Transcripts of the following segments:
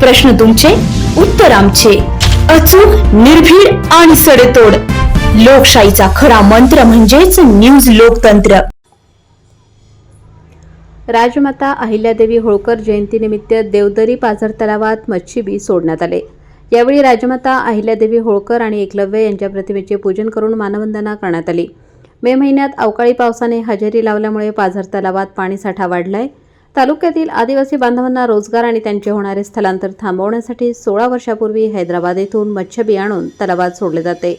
प्रश्न तुमचे उत्तर आमचे. अचूक निर्भीड आणि सडेतोड. लोकशाहीचा खरा मंत्र म्हणजेच न्यूज लोकतंत्र. राजमाता अहिल्यादेवी होळकर जयंतीनिमित्त देवदरी पाझर तलावात मच्छीबी सोडण्यात आले. यावेळी राजमाता अहिल्यादेवी होळकर आणि एकलव्य यांच्या प्रतिमेचे पूजन करून मानवंदना करण्यात आली. मे महिन्यात अवकाळी पावसाने हजेरी लावल्यामुळे पाझर तलावात पाणीसाठा वाढलाय. तालुक्यातील आदिवासी बांधवांना रोजगार आणि त्यांचे होणारे स्थलांतर थांबवण्यासाठी सोळा वर्षापूर्वी हैदराबाद येथून मच्छबी आणून तलावात सोडले जाते.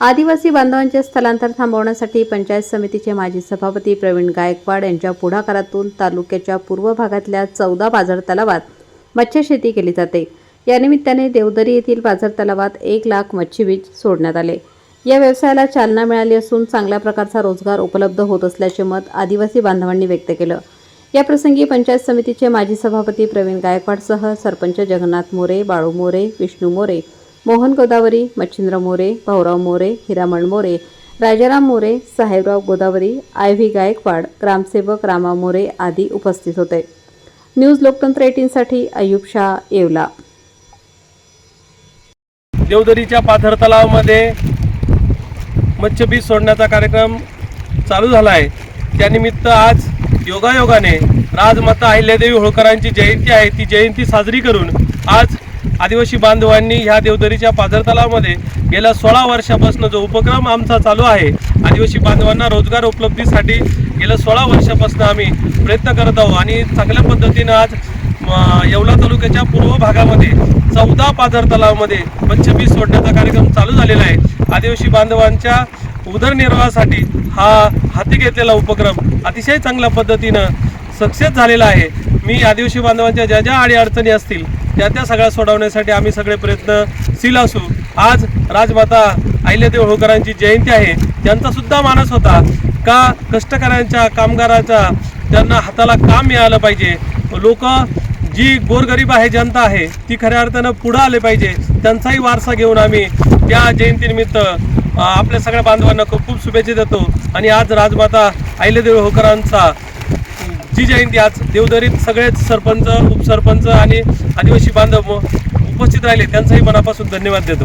आदिवासी बांधवांचे स्थलांतर थांबवण्यासाठी पंचायत समितीचे माजी सभापती प्रवीण गायकवाड यांच्या पुढाकारातून तालुक्याच्या पूर्व भागातल्या चौदा बाजार तलावात मत्स्यशेती केली जाते. या निमित्ताने देवदरी येथील बाजार तलावात एक लाख मच्छीबीज सोडण्यात आले. या व्यवसायाला चालना मिळाली असून चांगल्या प्रकारचा रोजगार उपलब्ध होत असल्याचे मत आदिवासी बांधवांनी व्यक्त केलं. या प्रसंगी पंचायत समितीचे माजी सभापती प्रवीण गायकवाडसह सरपंच जगन्नाथ मोरे बाळू मोरे विष्णू मोरे मोहन गोदावरी मच्छिंद्र मोरे भाऊराव मोरे हिरामण मोरे राजाराम मोरे साहेबराव गोदावरी आय व्ही गायकवाड ग्रामसेवक रामा मोरे आदी उपस्थित होते. न्यूज लोकतंत्र एटीनसाठी अयुब शाह येवला. देवदरीच्या पाथर तलावामध्ये मत्स्यबीज सोडण्याचा कार्यक्रम चालू झाला आहे. त्यानिमित्त आज योगायोगाने राजमाता अहिल्यादेवी होळकरांची जयंती आहे. ती जयंती साजरी करून आज आदिवासी बांधवांनी ह्या देवदरीच्या पाझर तलावामध्ये गेल्या सोळा वर्षापासून जो उपक्रम आमचा चालू आहे आदिवासी बांधवांना रोजगार उपलब्धीसाठी गेल्या सोळा वर्षापासून आम्ही प्रयत्न करत आहोत आणि चांगल्या पद्धतीनं आज म, येवला तालुक्याच्या पूर्व भागामध्ये चौदा पाझर तलावामध्ये पंचवीस सोडण्याचा कार्यक्रम चालू झालेला आहे. आदिवासी बांधवांच्या उदरनिर्वाहासाठी हा हाती घेतलेला उपक्रम अतिशय चांगल्या पद्धतीनं सक्सेस झालेला आहे. मी आदिवासी बांधवांच्या ज्या ज्या अडीअडचणी असतील त्या त्या सगळ्या सोडवण्यासाठी आम्ही सगळे प्रयत्नशील असू. आज राजमाता अहिल्यादेव होळकरांची जयंती आहे. त्यांचा सुद्धा मानस होता का कष्टकऱ्यांच्या कामगाराच्या त्यांना हाताला काम मिळालं पाहिजे. लोक जी गोरगरीब आहे जनता आहे ती खऱ्या अर्थानं पुढं आले पाहिजे. त्यांचाही वारसा घेऊन आम्ही त्या जयंतीनिमित्त आपल्या सगळ्या बांधवांना खूप खूप शुभेच्छा देतो. आणि आज राजमाता अहिल्यादेवी होकरांचा जी जयंती आज देवदरीत सगळेच सरपंच उपसरपंच आणि आदिवासी बांधव उपस्थित राहिले. त्यांचाही मनापासून धन्यवाद देतो.